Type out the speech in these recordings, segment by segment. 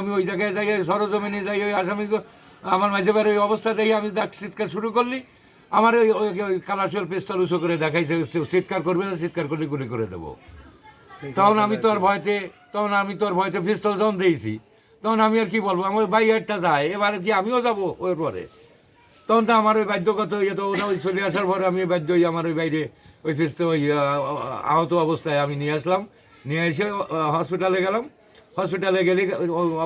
আমি ওই জায়গায় যাই সরজমিনে যাই ওই আসামি আমার মাঝে বাড়ি ওই অবস্থা দেখি আমি চিৎকার শুরু করলি। আমার ওই ওই ওই কালাশুয়াল পিস্তল উঁচু করে দেখাইছে চিৎকার করবে না চিৎকার করলে গুলি করে দেবো। তখন আমি তোর ভয়তে তখন আমি তোর ভয়তে পিস্তল যখন দিয়েছি তখন আমি আর কি বলব আমার ভাই একটা যায় এবারে কি আমিও যাব ওর পরে? তখন তো আমার ওই বাধ্যগত ইয়ে তো ওটা ওই চলে আসার পরে আমি বাধ্য হই আমার ওই বাইরে ওই পিস্তল ওই আহত অবস্থায় আমি নিয়ে আসলাম। নিয়ে এসে হসপিটালে গেলাম। হসপিটালে গেলে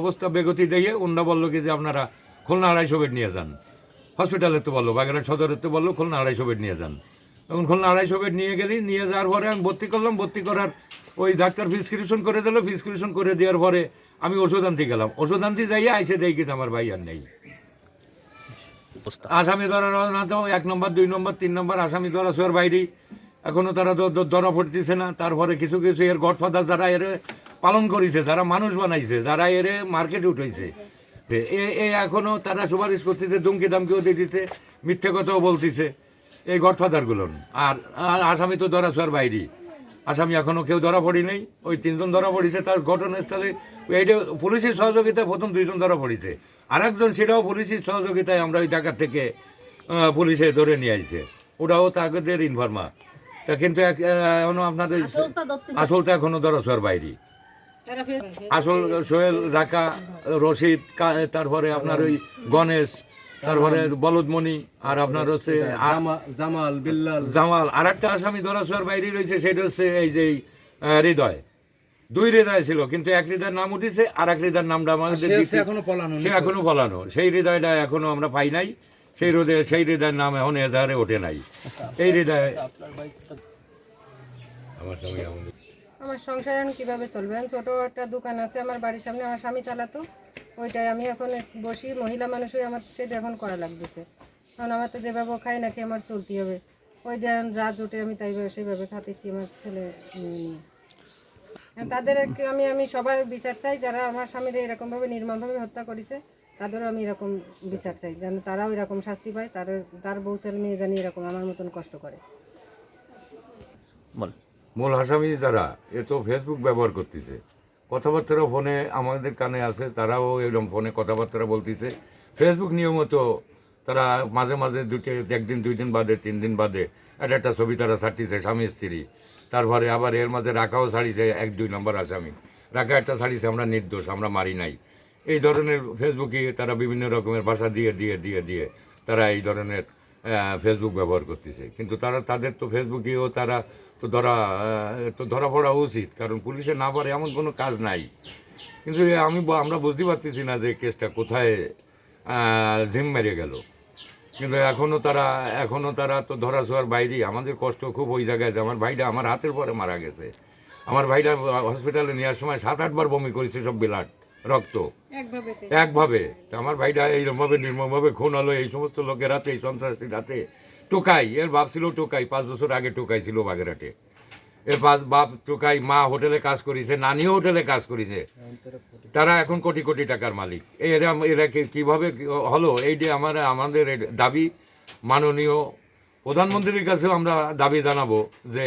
অবস্থা বেগতি দেখে অন্য বলল কি যে আপনারা খুলনা আড়াইশো বেড নিয়ে যান। হসপিটালে তো বলল বাগেরহাট সদরের তো বলল খুলনা আড়াইশো বেড নিয়ে যান। তখন খুলনা আড়াইশো বেড নিয়ে গেলি নিয়ে যাওয়ার পরে আমি ভর্তি করলাম ভর্তি করার ওই ডাক্তার প্রিসক্রিপশন করে দিল প্রিসক্রিপশন করে দেওয়ার পরে আমি ওষুধ আনতে গেলাম। ওষুধ আনতে যাইয়া এসে দেখি আমার ভাই আর নেই। আসামি ধরা না তো এক নম্বর দুই নম্বর তিন নম্বর আসামি ধরা শোয়ার বাইরে এখনও তারা ধরা পড়তেছে না। তারপরে কিছু কিছু এর গডফাদার যারা এর পালন করেছে যারা মানুষ বানাইছে যারা এর মার্কেটে উঠেছে এ এ এখনও তারা সুপারিশ করতেছে দুমকি দামকিও দিতেছে মিথ্যে কথাও বলতেছে এই গডফাদারগুলো আর আর আসামি তো ধরা শোয়ার বাইরে। আসামি এখনও কেউ ধরা পড়ি নাই ওই তিনজন ধরা পড়েছে তার ঘটনাস্থলে এইটা পুলিশের সহযোগিতায় প্রথম দুইজন ধরা পড়েছে। আর একজন সেটাও পুলিশের সহযোগিতায় আমরা ওই ঢাকার থেকে পুলিশে ধরে নিয়ে আসছে ওটাও তাদের ইনফরমা তা কিন্তু এখনও আপনাদের আসলটা এখনও ধরা ছোঁয়ার বাইরে। আসল সোহেল রাকা রশিদ তারপরে আপনার ওই গণেশ তারপরে বলদমণি আর আপনার হচ্ছে জামাল বিল্লাল। জামাল। আর একটা আসামি ধরা ছোঁয়ার বাইরে রয়েছে সেটা হচ্ছে এই যে হৃদয়। দুই হৃদয় ছিল কিন্তু এক হৃদয়ের নাম উঠেছে আর এক হৃদয়ের নামটা আমাদের এখনও পলানো সে এখনও বলানো সেই হৃদয়টা এখনও আমরা পাই নাই। সেই হৃদয় সেই হৃদয়ের নাম এখন এজাহারে ওঠে নাই। এই হৃদয় আমার সঙ্গে আমার সংসার এখন কীভাবে চলবে? আমি ছোটো একটা দোকান আছে আমার বাড়ির সামনে, আমার স্বামী চালাতো। ওইটাই আমি এখন বসি, মহিলা মানুষই আমার সেটা এখন করা লাগতেছে। কারণ আমার তো যেভাবে খাই নাকি আমার চলতে হবে। ওই দেন যা জোটে আমি তাই সেইভাবে খাতেছি আমার ছেলে তাদের আমি আমি সবার বিচার চাই, যারা আমার স্বামীরা এরকমভাবে নির্মমভাবে হত্যা করেছে, তাদেরও আমি এরকম বিচার চাই, যেন তারাও এরকম শাস্তি পায় তার তার বউ ছেলে মেয়ে জানি এরকম আমার মতন কষ্ট করে। বল। মূল আসামি যারা, এ তো ফেসবুক ব্যবহার করতেছে। কথাবার্তা ফোনে আমাদের কানে আছে, তারাও এরকম ফোনে কথাবার্তা বলতেছে। ফেসবুক নিয়মিত তারা মাঝে মাঝে দুটি একদিন, দুই দিন বাদে, তিন দিন বাদে একটা একটা ছবি তারা ছাড়তেছে, স্বামী, স্ত্রী। তারপরে আবার এর মাঝে রাখাও ছাড়িছে, এক, দুই নম্বর আসামি রাখা একটা ছাড়িছে, আমরা নির্দোষ, আমরা মারি নাই। এই ধরনের ফেসবুকে তারা বিভিন্ন রকমের ভাষা দিয়ে দিয়ে দিয়ে দিয়ে তারা এই ধরনের ফেসবুক ব্যবহার করতেছে। কিন্তু তারা, তাদের তো ফেসবুকেও তারা তো ধরা তো ধরা পড়া উচিত, কারণ পুলিশে না পারে এমন কোনো কাজ নাই। কিন্তু আমি আমরা বুঝতে পারতেছি না যে কেসটা কোথায় ঝিম মেরে গেল। কিন্তু এখনও তারা এখনও তারা তো ধরা ছোঁয়ার বাইরেই। আমাদের কষ্ট খুব ওই জায়গায় যে আমার ভাইটা আমার হাতের পরে মারা গেছে। আমার ভাইটা হসপিটালে নেওয়ার সময় সাত, আটবার বমি করেছে সব বিলাট রক্ত? একভাবে? তা আমার ভাইটা এইরকমভাবে নির্মমভাবে খুন হলো এই সমস্ত লোকের হাতে এই সন্ত্রাসীর হাতে। টোকাই এর বাপ ছিল টোকাই পাঁচ বছর আগে টোকাই ছিল বাগেরহাটে। এর পাঁচ বাপ টোকাই মা হোটেলে কাজ করেছে নানিও হোটেলে কাজ করেছে। তারা এখন কোটি কোটি টাকার মালিক। এই এরা এরা কীভাবে হলো? এইটি আমার আমাদের এই দাবি মাননীয় প্রধানমন্ত্রীর কাছেও আমরা দাবি জানাব যে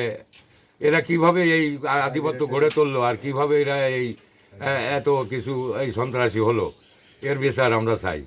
এরা কীভাবে এই আধিপত্য গড়ে তুললো আর কীভাবে এরা এই এত কিছু এই সন্ত্রাসী হলো। এর বিচার আমরা চাই।